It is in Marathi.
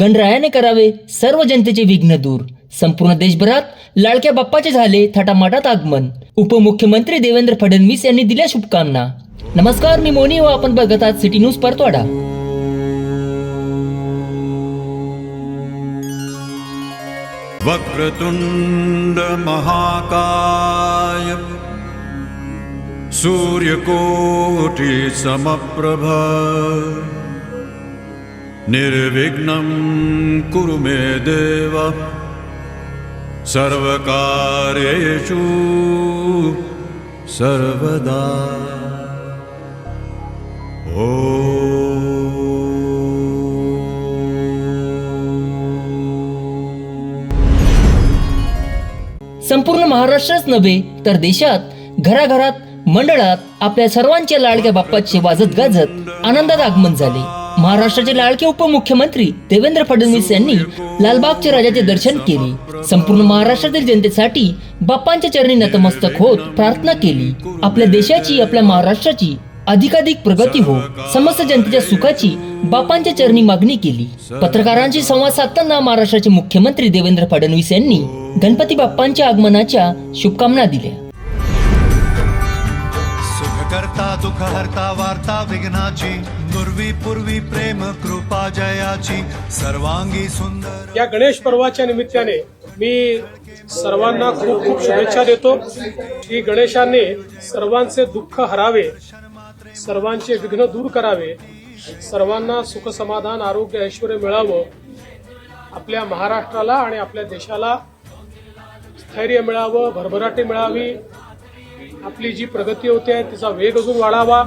गणरायाने करावे सर्व जनतेचे विघ्न दूर. संपूर्ण देशभरात लाडक्या बाप्पाचे झाले थाटामाटात आगमन. उपमुख्यमंत्री देवेंद्र फडणवीस यांनी दिल्या शुभकामना. नमस्कार मी मोनी व आपण बघत आहात सिटी न्यूज परतवाडा. वक्रतुंड महाकाय सूर्यकोटी समप्रभ निर्विघ्नं कुरु मे देव। सर्वकार्येषु सर्वदा। ओ। संपूर्ण महाराष्ट्रच नव्हे तर देशात घराघरात मंडळात आपल्या सर्वांच्या लाडक्या बाप्पाचे वाजत गाजत आनंदात आगमन झाले. महाराष्ट्राचे लाडके उपमुख्यमंत्री देवेंद्र फडणवीस यांनी लालबागच्या राजाचे दर्शन केले. संपूर्ण महाराष्ट्रातील जनतेसाठी बाप्पांच्या चरणी नतमस्तक होत प्रार्थना केली. आपल्या देशाची आपल्या महाराष्ट्राची अधिकाधिक प्रगती हो समस्त जनतेच्या सुखाची बापांच्या चरणी मागणी केली. पत्रकारांशी संवाद साधताना महाराष्ट्राचे मुख्यमंत्री देवेंद्र फडणवीस यांनी गणपती बाप्पांच्या आगमनाच्या शुभकामना दिल्या. दुःख हरता वार्ता विघ्नाची पूर्वी पूर्वी प्रेम कृपा जयाची सर्वांगी सुंदर या गणेश पर्वाच्या निमित्ताने मी सर्वांना खूप खूप शुभेच्छा देतो की गणेशाने सर्वांचे दुःख हरावे सर्वांचे विघ्न दूर करावे सर्वांना सुख समाधान आरोग्य ऐश्वर मिळावं आपल्या महाराष्ट्राला आणि आपल्या देशाला स्थैर्य मिळावं भरभराटी मिळावी आपली जी प्रगती होते तिचा वेग अजून वाढावा.